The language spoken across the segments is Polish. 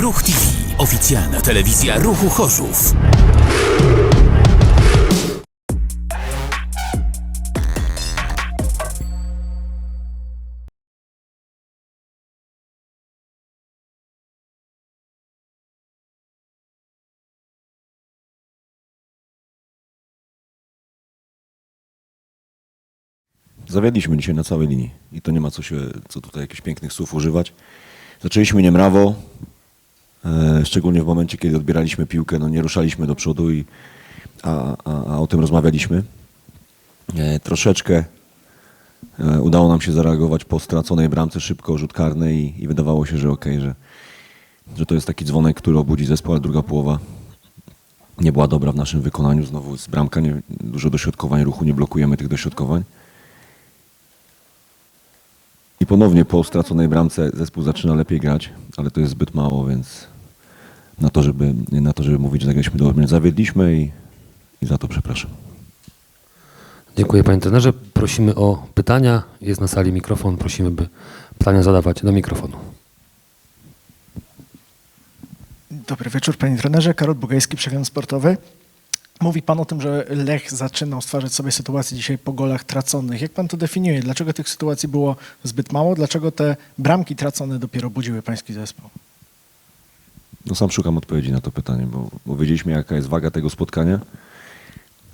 Ruch TV. Oficjalna telewizja Ruchu Chorzów. Zawiedliśmy dzisiaj na całej linii i to nie ma co się, co tutaj jakichś pięknych słów używać. Zaczęliśmy niemrawo, szczególnie w momencie, kiedy odbieraliśmy piłkę, no nie ruszaliśmy do przodu, i, a, a, a o tym rozmawialiśmy. E, troszeczkę e, udało nam się zareagować po straconej bramce szybko, rzut karny i, i wydawało się, że okej, że, że to jest taki dzwonek, który obudzi zespół, ale druga połowa nie była dobra w naszym wykonaniu. Znowu z bramka nie, dużo dośrodkowań ruchu, nie blokujemy tych dośrodkowań. I ponownie po straconej bramce zespół zaczyna lepiej grać, ale to jest zbyt mało, więc na to, żeby, na to, żeby mówić, że zagraliśmy dobrze, zawiedliśmy i, i za to przepraszam. Dziękuję panie trenerze. Prosimy o pytania. Jest na sali mikrofon. Prosimy, by pytania zadawać do mikrofonu. Dobry wieczór, panie trenerze. Karol Bugajski, przegląd sportowy. Mówi pan o tym, że Lech zaczynał stwarzać sobie sytuację dzisiaj po golach traconych. Jak pan to definiuje? Dlaczego tych sytuacji było zbyt mało? Dlaczego te bramki tracone dopiero budziły pański zespół? No sam szukam odpowiedzi na to pytanie, bo, bo wiedzieliśmy jaka jest waga tego spotkania.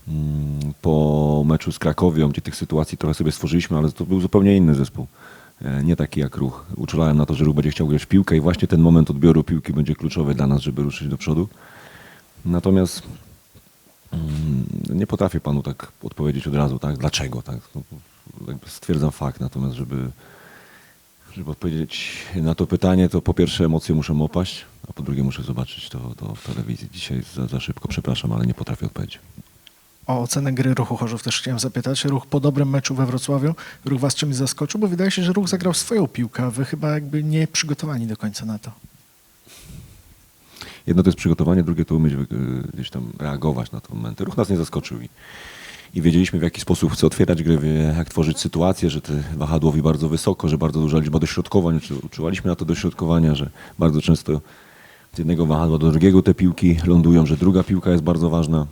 Mm, Po meczu z Krakowią, gdzie tych sytuacji trochę sobie stworzyliśmy, ale to był zupełnie inny zespół. E, Nie taki jak Ruch. Uczulałem na to, że Ruch będzie chciał grać w piłkę i właśnie ten moment odbioru piłki będzie kluczowy dla nas, żeby ruszyć do przodu. Natomiast mm, nie potrafię panu tak odpowiedzieć od razu, tak? Dlaczego? Tak? No, stwierdzam fakt, natomiast żeby żeby odpowiedzieć na to pytanie, to po pierwsze emocje muszą opaść, a po drugie muszę zobaczyć to, to w telewizji. Dzisiaj za, za szybko, przepraszam, ale nie potrafię odpowiedzieć. O ocenę gry Ruchu Chorzów też chciałem zapytać. Ruch po dobrym meczu we Wrocławiu, Ruch was czymś zaskoczył? Bo wydaje się, że Ruch zagrał swoją piłkę, a wy chyba jakby nie przygotowani do końca na to. Jedno to jest przygotowanie, drugie to umieć y, gdzieś tam reagować na te momenty. Ruch nas nie zaskoczył i, i wiedzieliśmy w jaki sposób chce otwierać wie, jak tworzyć sytuację, że te wahadłowi bardzo wysoko, że bardzo duża liczba dośrodkowań, uczuwaliśmy na to dośrodkowania, że bardzo często z jednego wahadła do drugiego te piłki lądują, że druga piłka jest bardzo ważna.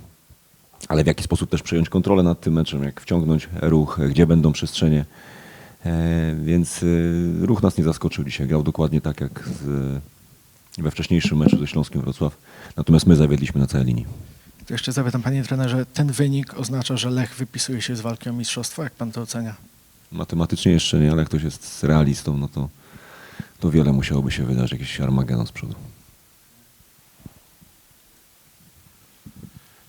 ale w jaki sposób też przejąć kontrolę nad tym meczem, jak wciągnąć ruch, gdzie będą przestrzenie. E, więc e, ruch nas nie zaskoczył dzisiaj. Grał dokładnie tak jak z, we wcześniejszym meczu ze Śląskiem Wrocław. Natomiast my zawiedliśmy na całej linii. To jeszcze zapytam, panie trenerze, ten wynik oznacza, że Lech wypisuje się z walki o mistrzostwo? Jak pan to ocenia? Matematycznie jeszcze nie, ale jak ktoś jest realistą, no to, to wiele musiałoby się wydarzyć, jakiś Armagedon z przodu.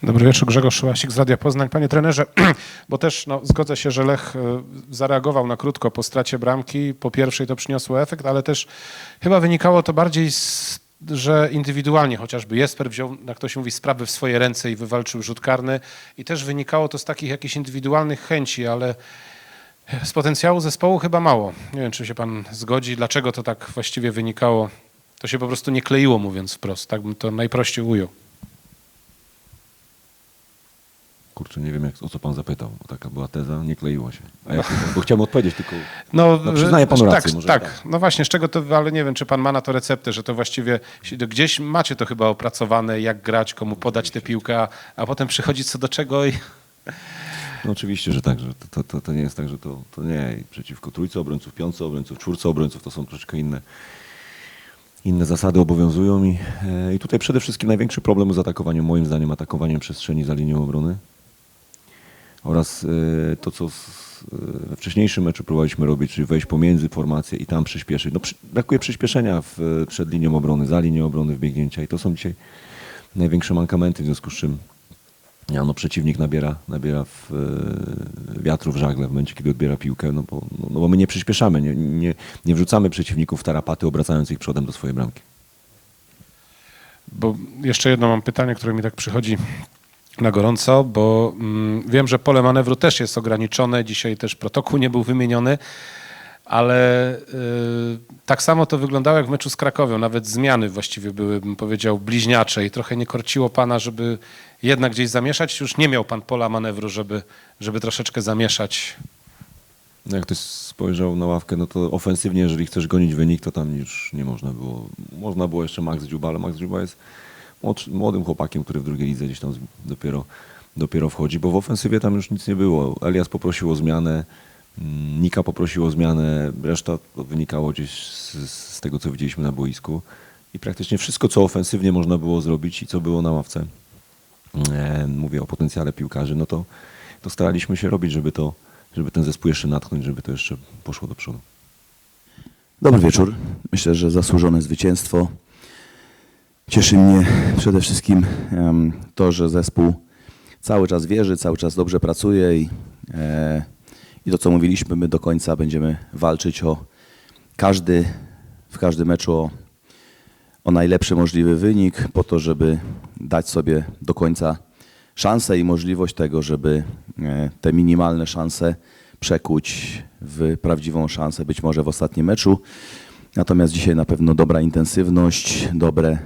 Dobry wieczór, Grzegorz Szyłasik z Radia Poznań. Panie trenerze, bo też no, zgodzę się, że Lech e, zareagował na krótko po stracie bramki. Po pierwszej to przyniosło efekt, ale też chyba wynikało to bardziej z że indywidualnie chociażby Jesper wziął, jak to się mówi, sprawy w swoje ręce i wywalczył rzut karny i też wynikało to z takich jakichś indywidualnych chęci, ale z potencjału zespołu chyba mało. Nie wiem, czy się pan zgodzi, dlaczego to tak właściwie wynikało. To się po prostu nie kleiło, mówiąc wprost. Tak bym to najprościej ujął. Kurczę, nie wiem jak, o co pan zapytał, bo taka była teza, nie kleiło się. A jak, bo chciałem odpowiedzieć, tylko No, No, przyznaję panu tak, rację, może tak, tak. no właśnie, z czego to, ale nie wiem, czy pan ma na to receptę, że to właściwie gdzieś macie to chyba opracowane, jak grać, komu podać tę piłkę, a, potem przychodzić co do czego i... No oczywiście, że tak, że to, to, to, nie jest tak, że to, to nie przeciwko trójce obrońców, piątce obrońców, czwórce obrońców, to są troszeczkę inne, inne zasady obowiązują i, e, i tutaj przede wszystkim największy problem z atakowaniem, moim zdaniem, atakowaniem przestrzeni za linią obrony oraz e, to, co e, we wcześniejszym meczu próbowaliśmy robić, czyli wejść pomiędzy formacje i tam przyspieszyć. No, brakuje przyspieszenia w, przed linią obrony, za linią obrony, wbiegnięcia i to są dzisiaj największe mankamenty, w związku z czym ja, no, przeciwnik nabiera, nabiera w, e, wiatru w żagle w momencie, kiedy odbiera piłkę, no bo, no, no bo my nie przyspieszamy, nie, nie, nie wrzucamy przeciwników w tarapaty, obracając ich przodem do swojej bramki. Bo jeszcze jedno mam pytanie, które mi tak przychodzi na gorąco, bo mm, wiem, że pole manewru też jest ograniczone, dzisiaj też protokół nie był wymieniony, ale y, tak samo to wyglądało jak w meczu z Krakowią, nawet zmiany właściwie były, bym powiedział, bliźniacze i trochę nie korciło pana, żeby jednak gdzieś zamieszać, już nie miał pan pola manewru, żeby, żeby troszeczkę zamieszać. No jak ktoś spojrzał na ławkę, no to ofensywnie, jeżeli chcesz gonić wynik, to tam już nie można było. Można było jeszcze Max Dziuba, ale Max Dziuba jest młodym chłopakiem, który w drugiej lidze gdzieś tam dopiero, dopiero wchodzi, bo w ofensywie tam już nic nie było. Elias poprosił o zmianę, mm, Nika poprosił o zmianę, reszta wynikało gdzieś z, z tego, co widzieliśmy na boisku. I praktycznie wszystko, co ofensywnie można było zrobić i co było na ławce, e, mówię o potencjale piłkarzy, no to, to staraliśmy się robić, żeby to, żeby ten zespół jeszcze natchnąć, żeby to jeszcze poszło do przodu. Dobry wieczór. Myślę, że zasłużone zwycięstwo. Cieszy mnie przede wszystkim to, że zespół cały czas wierzy, cały czas dobrze pracuje i, e, i to, co mówiliśmy, my do końca będziemy walczyć o każdy, w każdym meczu o, o najlepszy możliwy wynik, po to, żeby dać sobie do końca szansę i możliwość tego, żeby e, te minimalne szanse przekuć w prawdziwą szansę, być może w ostatnim meczu. Natomiast dzisiaj na pewno dobra intensywność, dobre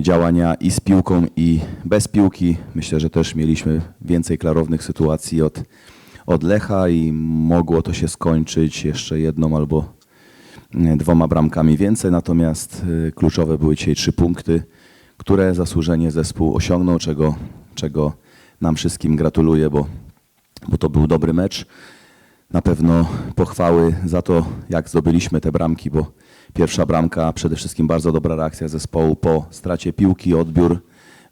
działania i z piłką, i bez piłki. Myślę, że też mieliśmy więcej klarownych sytuacji od, od Lecha i mogło to się skończyć jeszcze jedną albo e, dwoma bramkami więcej. Natomiast e, kluczowe były dzisiaj trzy punkty, które zasłużenie zespół osiągnął, czego, czego nam wszystkim gratuluję, bo, bo to był dobry mecz. Na pewno pochwały za to, jak zdobyliśmy te bramki, bo pierwsza bramka, przede wszystkim bardzo dobra reakcja zespołu po stracie piłki, odbiór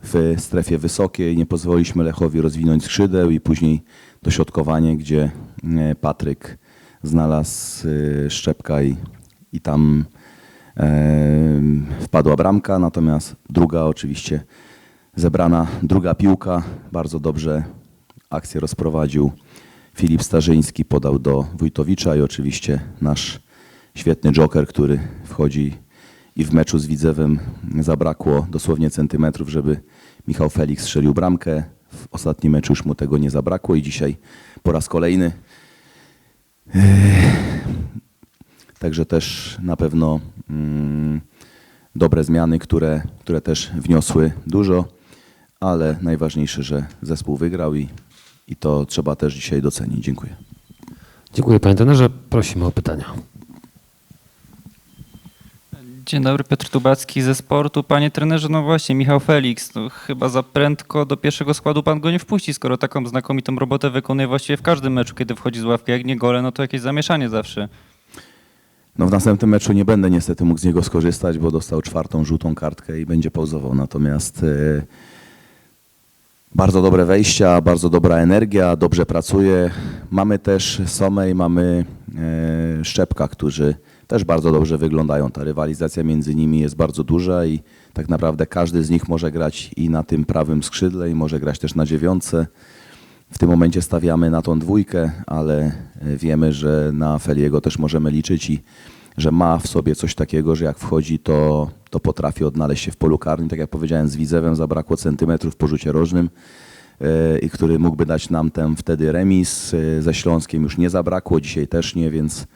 w strefie wysokiej, nie pozwoliliśmy Lechowi rozwinąć skrzydeł i później dośrodkowanie, gdzie e, Patryk znalazł e, szczepka i, i tam e, wpadła bramka, natomiast druga oczywiście zebrana, druga piłka, bardzo dobrze akcję rozprowadził Filip Starzyński, podał do Wójtowicza i oczywiście nasz świetny joker, który wchodzi i w meczu z Widzewem zabrakło dosłownie centymetrów, żeby Michał Felix strzelił bramkę. W ostatnim meczu już mu tego nie zabrakło i dzisiaj po raz kolejny Także też na pewno mm, dobre zmiany, które, które też wniosły dużo, ale najważniejsze, że zespół wygrał i, i to trzeba też dzisiaj docenić. Dziękuję. Dziękuję panie trenerze. Prosimy o pytania. Dzień dobry, Piotr Tubacki ze sportu. Panie trenerze, no właśnie, Michał Felix, no chyba za prędko do pierwszego składu pan go nie wpuści, skoro taką znakomitą robotę wykonuje właściwie w każdym meczu, kiedy wchodzi z ławki. Jak nie gole, no to jakieś zamieszanie zawsze. No w następnym meczu nie będę niestety mógł z niego skorzystać, bo dostał czwartą żółtą kartkę i będzie pauzował. Natomiast e, bardzo dobre wejścia, bardzo dobra energia, dobrze pracuje. Mamy też Somę i mamy e, Szczepka, którzy też bardzo dobrze wyglądają. Ta rywalizacja między nimi jest bardzo duża i tak naprawdę każdy z nich może grać i na tym prawym skrzydle i może grać też na dziewiątce. W tym momencie stawiamy na tą dwójkę, ale e, wiemy, że na Feliego też możemy liczyć i że ma w sobie coś takiego, że jak wchodzi, to, to potrafi odnaleźć się w polu karnym. Tak jak powiedziałem, z Widzewem zabrakło centymetrów po rzucie rożnym e, i który mógłby dać nam ten wtedy remis. E, Ze Śląskiem już nie zabrakło, dzisiaj też nie, więc,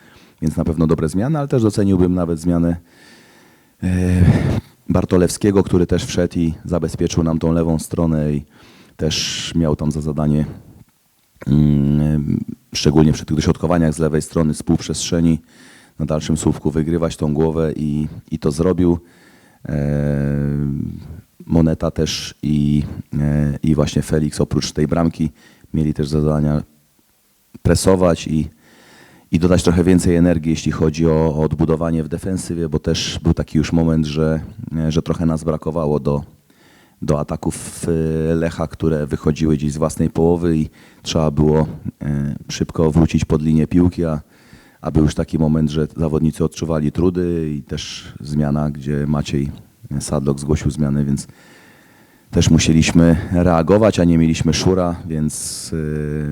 więc na pewno dobre zmiany, ale też doceniłbym nawet zmianę e, Bartolewskiego, który też wszedł i zabezpieczył nam tą lewą stronę i też miał tam za zadanie mm, szczególnie przy tych dośrodkowaniach z lewej strony z półprzestrzeni na dalszym słupku wygrywać tą głowę i, i to zrobił. E, Moneta też i, e, i właśnie Felix oprócz tej bramki mieli też zadania presować i, i dodać trochę więcej energii, jeśli chodzi o, o odbudowanie w defensywie, bo też był taki już moment, że, e, że trochę nas brakowało do, do ataków e, Lecha, które wychodziły gdzieś z własnej połowy i trzeba było e, szybko wrócić pod linię piłki, a, a był już taki moment, że zawodnicy odczuwali trudy i też zmiana, gdzie Maciej Sadlok zgłosił zmianę, więc też musieliśmy reagować, a nie mieliśmy szura, więc,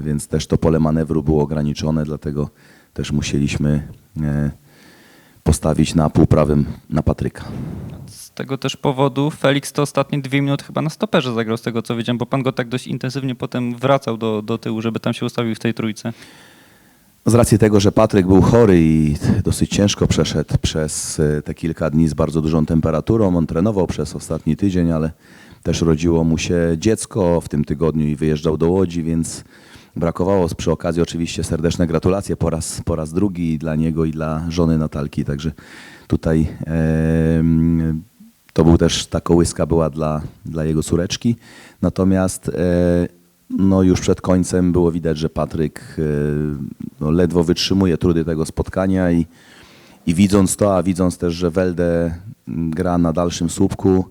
więc też to pole manewru było ograniczone, dlatego też musieliśmy e, postawić na półprawym na Patryka. Z tego też powodu Felix to ostatnie dwie minuty chyba na stoperze zagrał, z tego co wiedziałem, bo pan go tak dość intensywnie potem wracał do, do tyłu, żeby tam się ustawił w tej trójce. Z racji tego, że Patryk był chory i dosyć ciężko przeszedł przez e, te kilka dni z bardzo dużą temperaturą, on trenował przez ostatni tydzień, ale też rodziło mu się dziecko w tym tygodniu i wyjeżdżał do Łodzi, więc brakowało. Przy okazji oczywiście serdeczne gratulacje po raz, po raz drugi dla niego i dla żony Natalki, także tutaj to był też ta kołyska była dla, dla jego córeczki. Natomiast e, no już przed końcem było widać, że Patryk e, no, ledwo wytrzymuje trudy tego spotkania i, i widząc to, a widząc też, że Welde gra na dalszym słupku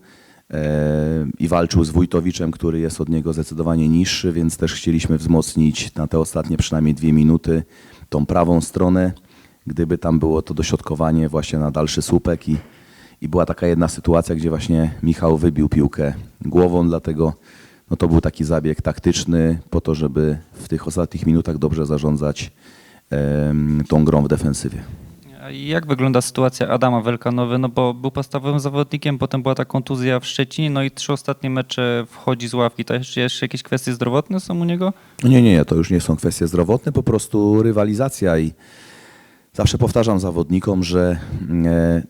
i walczył z Wójtowiczem, który jest od niego zdecydowanie niższy, więc też chcieliśmy wzmocnić na te ostatnie przynajmniej dwie minuty tą prawą stronę, gdyby tam było to dośrodkowanie właśnie na dalszy słupek i, i była taka jedna sytuacja, gdzie właśnie Michał wybił piłkę głową, dlatego no to był taki zabieg taktyczny po to, żeby w tych ostatnich minutach dobrze zarządzać tą grą w defensywie. Jak wygląda sytuacja Adama Welkanowy? No bo był podstawowym zawodnikiem, potem była ta kontuzja w Szczecinie, no i trzy ostatnie mecze wchodzi z ławki. To jeszcze, jeszcze jakieś kwestie zdrowotne są u niego? Nie, nie, nie, to już nie są kwestie zdrowotne, po prostu rywalizacja i zawsze powtarzam zawodnikom, że e,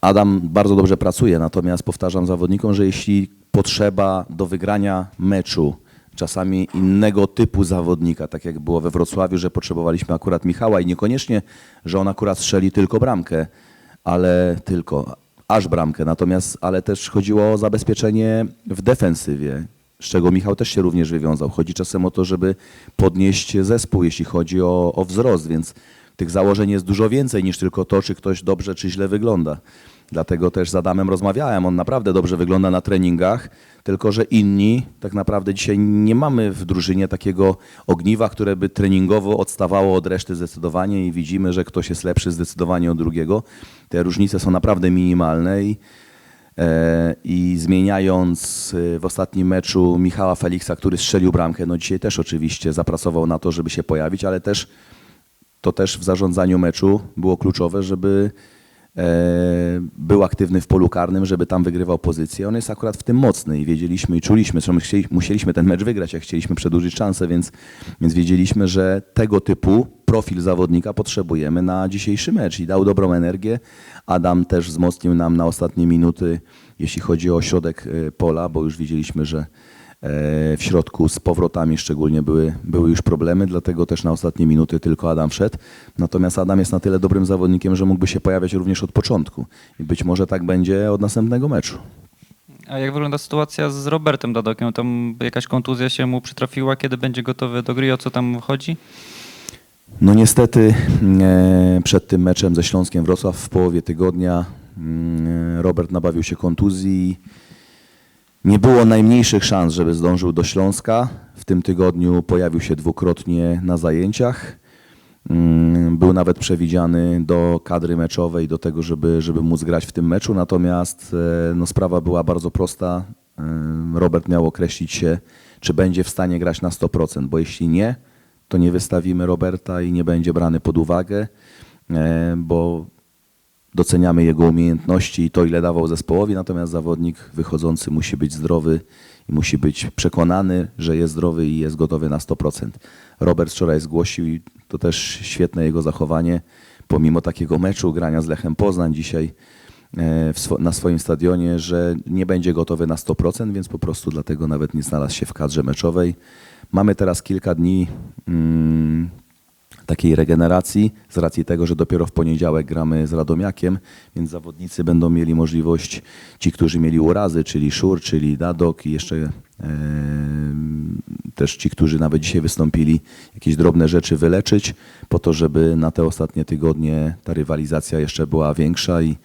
Adam bardzo dobrze pracuje, natomiast powtarzam zawodnikom, że jeśli potrzeba do wygrania meczu czasami innego typu zawodnika, tak jak było we Wrocławiu, że potrzebowaliśmy akurat Michała i niekoniecznie, że on akurat strzeli tylko bramkę, ale tylko aż bramkę, natomiast ale też chodziło o zabezpieczenie w defensywie, z czego Michał też się również wywiązał. Chodzi czasem o to, żeby podnieść zespół, jeśli chodzi o, o wzrost, więc tych założeń jest dużo więcej niż tylko to, czy ktoś dobrze, czy źle wygląda. Dlatego też z Adamem rozmawiałem. On naprawdę dobrze wygląda na treningach, tylko że inni, tak naprawdę dzisiaj nie mamy w drużynie takiego ogniwa, które by treningowo odstawało od reszty zdecydowanie i widzimy, że ktoś jest lepszy zdecydowanie od drugiego. Te różnice są naprawdę minimalne i, e, i zmieniając e, w ostatnim meczu Michała Feliksa, który strzelił bramkę, no dzisiaj też oczywiście zapracował na to, żeby się pojawić, ale też to też w zarządzaniu meczu było kluczowe, żeby był aktywny w polu karnym, żeby tam wygrywał pozycję. On jest akurat w tym mocny i wiedzieliśmy i czuliśmy, że chcieli, musieliśmy ten mecz wygrać, jak chcieliśmy przedłużyć szansę, więc, więc wiedzieliśmy, że tego typu profil zawodnika potrzebujemy na dzisiejszy mecz i dał dobrą energię. Adam też wzmocnił nam na ostatnie minuty, jeśli chodzi o środek e, pola, bo już widzieliśmy, że E, w środku z powrotami szczególnie były, były już problemy, dlatego też na ostatnie minuty tylko Adam wszedł. Natomiast Adam jest na tyle dobrym zawodnikiem, że mógłby się pojawiać również od początku. I być może tak będzie od następnego meczu. A jak wygląda sytuacja z Robertem Dadokiem? Tam jakaś kontuzja się mu przytrafiła, kiedy będzie gotowy do gry, o co tam chodzi? No niestety e, przed tym meczem ze Śląskiem Wrocław w połowie tygodnia mm, Robert nabawił się kontuzji. Nie było najmniejszych szans, żeby zdążył do Śląska. W tym tygodniu pojawił się dwukrotnie na zajęciach. Mm, Był nawet przewidziany do kadry meczowej, do tego, żeby, żeby móc grać w tym meczu. Natomiast e, no, sprawa była bardzo prosta. Robert miał określić się, czy będzie w stanie grać na 100%, bo jeśli nie, to nie wystawimy Roberta i nie będzie brany pod uwagę, e, bo doceniamy jego umiejętności i to, ile dawał zespołowi, natomiast zawodnik wychodzący musi być zdrowy i musi być przekonany, że jest zdrowy i jest gotowy na 100%. Robert wczoraj zgłosił i to też świetne jego zachowanie, pomimo takiego meczu grania z Lechem Poznań dzisiaj e, na swoim stadionie, że nie będzie gotowy na 100%, więc po prostu dlatego nawet nie znalazł się w kadrze meczowej. Mamy teraz kilka dni mm, takiej regeneracji z racji tego, że dopiero w poniedziałek gramy z Radomiakiem, więc zawodnicy będą mieli możliwość, ci, którzy mieli urazy, czyli Szur, czyli Dadok i jeszcze e, też ci, którzy nawet dzisiaj wystąpili, jakieś drobne rzeczy wyleczyć, po to, żeby na te ostatnie tygodnie ta rywalizacja jeszcze była większa i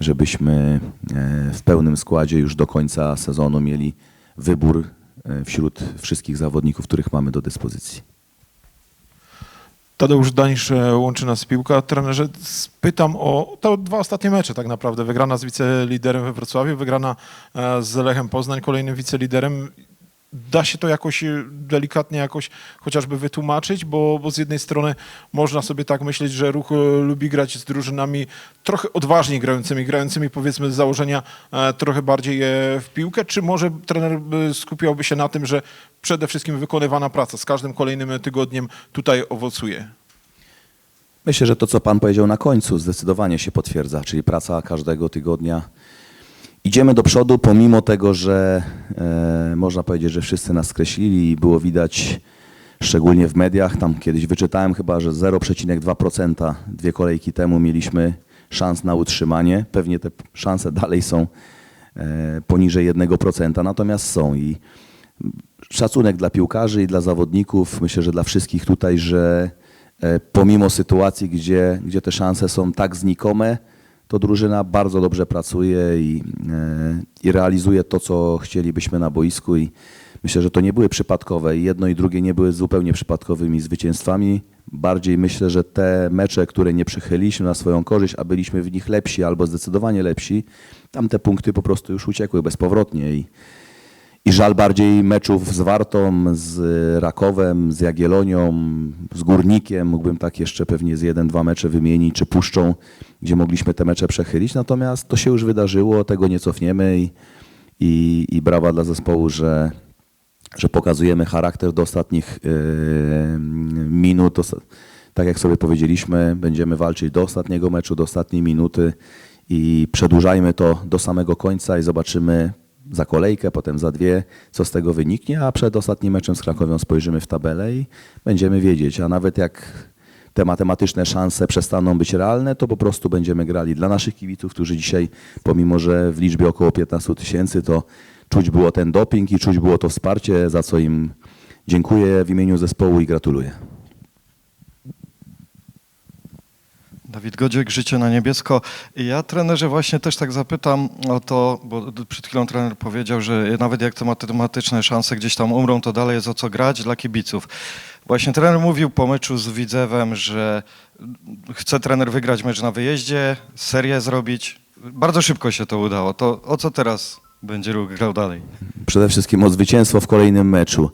żebyśmy e, w pełnym składzie już do końca sezonu mieli wybór e, wśród wszystkich zawodników, których mamy do dyspozycji. Tadeusz Danisz e, łączy nas piłka. Trenerze, spytam o te dwa ostatnie mecze tak naprawdę. Wygrana z wiceliderem we Wrocławiu, wygrana e, z Lechem Poznań, kolejnym wiceliderem. Da się to jakoś e, delikatnie jakoś chociażby wytłumaczyć, bo, bo z jednej strony można sobie tak myśleć, że ruch e, lubi grać z drużynami trochę odważniej grającymi, grającymi powiedzmy z założenia e, trochę bardziej w piłkę, czy może trener skupiałby się na tym, że przede wszystkim wykonywana praca z każdym kolejnym tygodniem tutaj owocuje? Myślę, że to, co Pan powiedział na końcu, zdecydowanie się potwierdza, czyli praca każdego tygodnia idziemy do przodu, pomimo tego, że e, można powiedzieć, że wszyscy nas skreślili i było widać, szczególnie w mediach, tam kiedyś wyczytałem chyba, że 0,2% dwie kolejki temu mieliśmy szans na utrzymanie. Pewnie te szanse dalej są e, poniżej 1%, natomiast są i szacunek dla piłkarzy i dla zawodników, myślę, że dla wszystkich tutaj, że e, pomimo sytuacji, gdzie, gdzie te szanse są tak znikome, to drużyna bardzo dobrze pracuje i, e, i realizuje to, co chcielibyśmy na boisku i myślę, że to nie były przypadkowe jedno i drugie nie były zupełnie przypadkowymi zwycięstwami. Bardziej myślę, że te mecze, które nie przychyliliśmy na swoją korzyść, a byliśmy w nich lepsi albo zdecydowanie lepsi, tam te punkty po prostu już uciekły bezpowrotnie i, i żal bardziej meczów z Wartą, z Rakowem, z Jagiellonią, z Górnikiem. Mógłbym tak jeszcze pewnie z jeden, dwa mecze wymienić, czy Puszczą, gdzie mogliśmy te mecze przechylić. Natomiast to się już wydarzyło, tego nie cofniemy i, i, i brawa dla zespołu, że, że pokazujemy charakter do ostatnich e, minut. Tak jak sobie powiedzieliśmy, będziemy walczyć do ostatniego meczu, do ostatniej minuty i przedłużajmy to do samego końca i zobaczymy za kolejkę, potem za dwie, co z tego wyniknie, a przed ostatnim meczem z Krakowią spojrzymy w tabelę i będziemy wiedzieć, a nawet jak te matematyczne szanse przestaną być realne, to po prostu będziemy grali dla naszych kibiców, którzy dzisiaj, pomimo że w liczbie około 15 tysięcy, to czuć było ten doping i czuć było to wsparcie, za co im dziękuję w imieniu zespołu i gratuluję. Dawid Godziek, Życie na niebiesko. Ja trenerze właśnie też tak zapytam o to, bo przed chwilą trener powiedział, że nawet jak te matematyczne szanse gdzieś tam umrą, to dalej jest o co grać dla kibiców. Właśnie trener mówił po meczu z Widzewem, że chce trener wygrać mecz na wyjeździe, serię zrobić. Bardzo szybko się to udało. To o co teraz będzie ruch grał dalej? przede wszystkim o zwycięstwo w kolejnym meczu.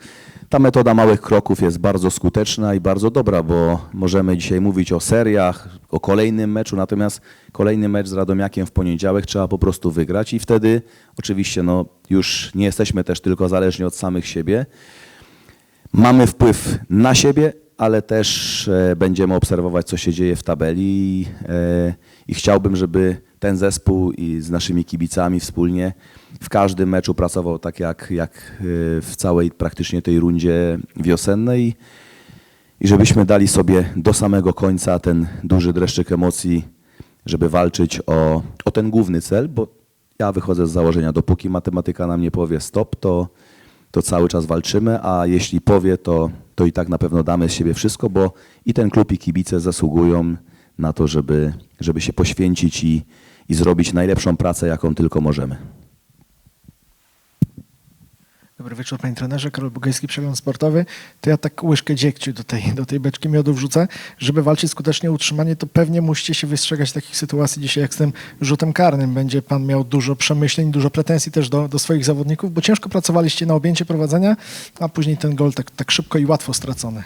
Ta metoda małych kroków jest bardzo skuteczna i bardzo dobra, bo możemy dzisiaj mówić o seriach, o kolejnym meczu, natomiast kolejny mecz z Radomiakiem w poniedziałek trzeba po prostu wygrać i wtedy oczywiście no, już nie jesteśmy też tylko zależni od samych siebie. Mamy wpływ na siebie, ale też e, będziemy obserwować, co się dzieje w tabeli i, e, i chciałbym, żeby ten zespół i z naszymi kibicami wspólnie. W każdym meczu pracował tak jak, jak e, w całej praktycznie tej rundzie wiosennej. I żebyśmy dali sobie do samego końca ten duży dreszczyk emocji, żeby walczyć o, o ten główny cel, bo ja wychodzę z założenia, dopóki matematyka nam nie powie stop, to, to cały czas walczymy, a jeśli powie, to, to i tak na pewno damy z siebie wszystko, bo i ten klub i kibice zasługują na to, żeby, żeby się poświęcić i, i zrobić najlepszą pracę, jaką tylko możemy. Dobry wieczór, panie trenerze. Karol Bugajski, Przegląd Sportowy. To ja tak łyżkę dziegciu do tej, do tej beczki miodu wrzucę. Żeby walczyć skutecznie o utrzymanie, to pewnie musicie się wystrzegać takich sytuacji dzisiaj, jak z tym rzutem karnym. Będzie pan miał dużo przemyśleń, dużo pretensji też do, do swoich zawodników, bo ciężko pracowaliście na objęcie prowadzenia, a później ten gol tak, tak szybko i łatwo stracony.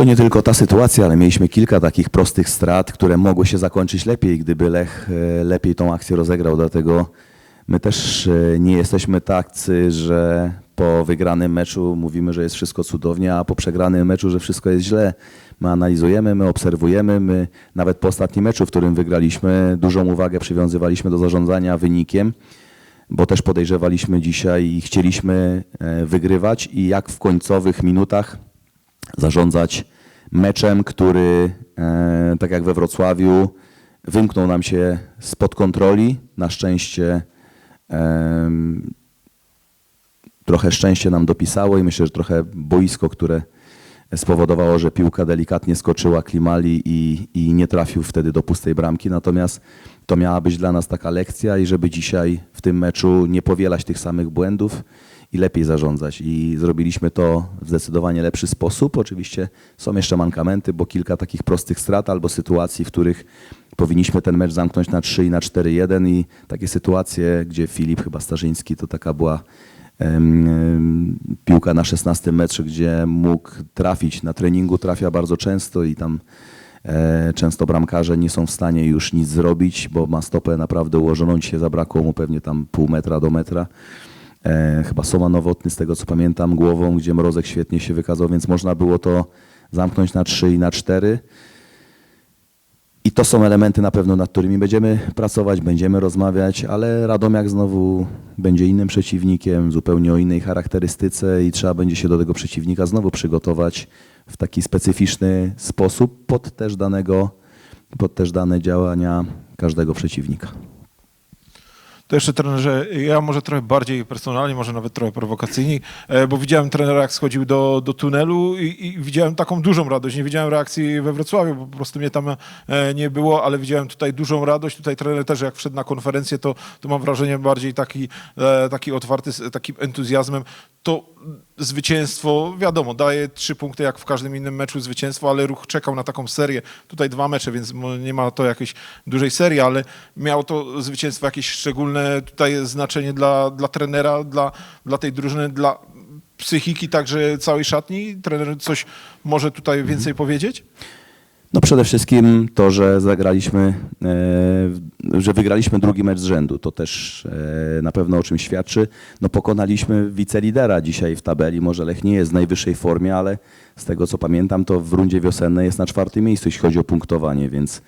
To nie tylko ta sytuacja, ale mieliśmy kilka takich prostych strat, które mogły się zakończyć lepiej, gdyby Lech e, lepiej tą akcję rozegrał. Dlatego my też e, nie jesteśmy tacy, że po wygranym meczu mówimy, że jest wszystko cudownie, a po przegranym meczu, że wszystko jest źle. My analizujemy, my obserwujemy, my nawet po ostatnim meczu, w którym wygraliśmy, dużą uwagę przywiązywaliśmy do zarządzania wynikiem bo też podejrzewaliśmy dzisiaj i chcieliśmy e, wygrywać i jak w końcowych minutach zarządzać meczem, który, e, tak jak we Wrocławiu, wymknął nam się spod kontroli. Na szczęście trochę szczęście nam dopisało i myślę, że trochę boisko, które spowodowało, że piłka delikatnie skoczyła Klimali i, i nie trafił wtedy do pustej bramki. Natomiast to miała być dla nas taka lekcja i żeby dzisiaj w tym meczu nie powielać tych samych błędów i lepiej zarządzać. I zrobiliśmy to w zdecydowanie lepszy sposób. Oczywiście są jeszcze mankamenty, bo kilka takich prostych strat albo sytuacji, w których powinniśmy ten mecz zamknąć na 3 i na 4-1 i takie sytuacje, gdzie Filip chyba Starzyński to taka była piłka na 16 metrze, gdzie mógł trafić. Na treningu trafia bardzo często i tam e, często bramkarze nie są w stanie już nic zrobić, bo ma stopę naprawdę ułożoną. Dzisiaj zabrakło mu pewnie tam pół metra do metra. E, chyba Soma Nowotny, z tego co pamiętam, głową, gdzie Mrozek świetnie się wykazał, więc można było to zamknąć na 3 i na 4. I to są elementy na pewno, nad którymi będziemy pracować, będziemy rozmawiać, ale Radomiak znowu będzie innym przeciwnikiem, zupełnie o innej charakterystyce i trzeba będzie się do tego przeciwnika znowu przygotować w taki specyficzny sposób pod też danego, pod też dane działania każdego przeciwnika. To jeszcze trenerze, ja może trochę bardziej personalnie, może nawet trochę prowokacyjnie, e, bo widziałem trenera, jak schodził do, do tunelu i, i widziałem taką dużą radość. Nie widziałem reakcji we Wrocławiu, bo po prostu mnie tam e, nie było, ale widziałem tutaj dużą radość. Tutaj trener też, jak wszedł na konferencję, to, to mam wrażenie bardziej taki, e, taki otwarty, z takim entuzjazmem. To zwycięstwo, wiadomo, daje trzy punkty jak w każdym innym meczu zwycięstwo, ale ruch czekał na taką serię. Tutaj dwa mecze, więc nie ma to jakiejś dużej serii, ale miało to zwycięstwo jakieś szczególne tutaj znaczenie dla, dla trenera, dla, dla tej drużyny, dla psychiki także całej szatni. Trener coś może tutaj więcej powiedzieć? No przede wszystkim to, że zagraliśmy, e, że wygraliśmy drugi mecz z rzędu, to też e, na pewno o czym świadczy. No pokonaliśmy wicelidera dzisiaj w tabeli, może Lech nie jest w najwyższej formie, ale z tego co pamiętam, to w rundzie wiosennej jest na czwartym miejscu, jeśli chodzi o punktowanie, więc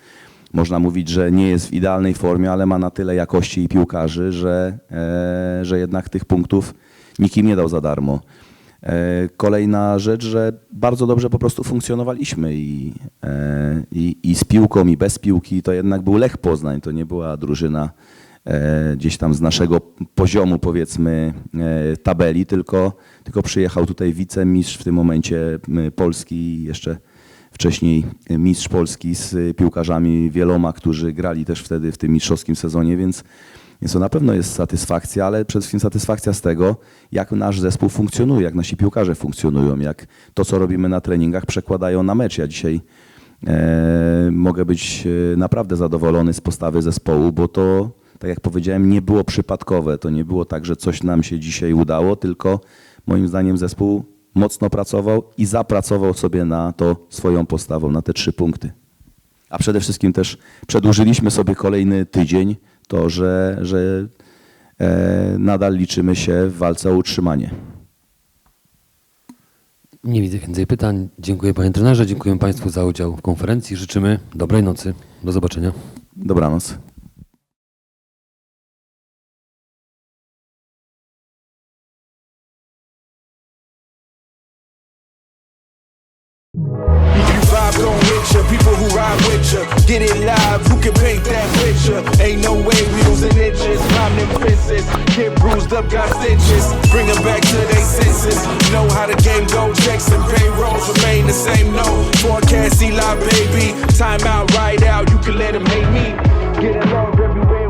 można mówić, że nie jest w idealnej formie, ale ma na tyle jakości i piłkarzy, że, e, że jednak tych punktów nikim nie dał za darmo. E, Kolejna rzecz, że bardzo dobrze po prostu funkcjonowaliśmy i, e, i, i z piłką, i bez piłki. To jednak był Lech Poznań, to nie była drużyna gdzieś tam z naszego poziomu, powiedzmy, tabeli, tylko, tylko przyjechał tutaj wicemistrz w tym momencie Polski i jeszcze wcześniej mistrz Polski z piłkarzami wieloma, którzy grali też wtedy w tym mistrzowskim sezonie, więc więc to na pewno jest satysfakcja, ale przede wszystkim satysfakcja z tego, jak nasz zespół funkcjonuje, jak nasi piłkarze funkcjonują, jak to, co robimy na treningach, przekładają na mecz. Ja dzisiaj e, mogę być e, naprawdę zadowolony z postawy zespołu, bo to, tak jak powiedziałem, nie było przypadkowe. To nie było tak, że coś nam się dzisiaj udało, tylko moim zdaniem zespół mocno pracował i zapracował sobie na to swoją postawą, na te trzy punkty. A przede wszystkim też przedłużyliśmy sobie kolejny tydzień, to, że, że e, nadal liczymy się w walce o utrzymanie. Nie widzę więcej pytań. Dziękuję panie trenerze, dziękuję państwu za udział w konferencji. Życzymy dobrej nocy. Do zobaczenia. Dobranoc. Get it live, who can paint that picture? Ain't no way we losing inches, rhyme them fences. Get bruised up, got stitches. Bring them back to their senses. Know how the game go, checks and payrolls remain the same. No forecast, Eli, baby. Time out, right out, you can let them hate me. Get it everywhere.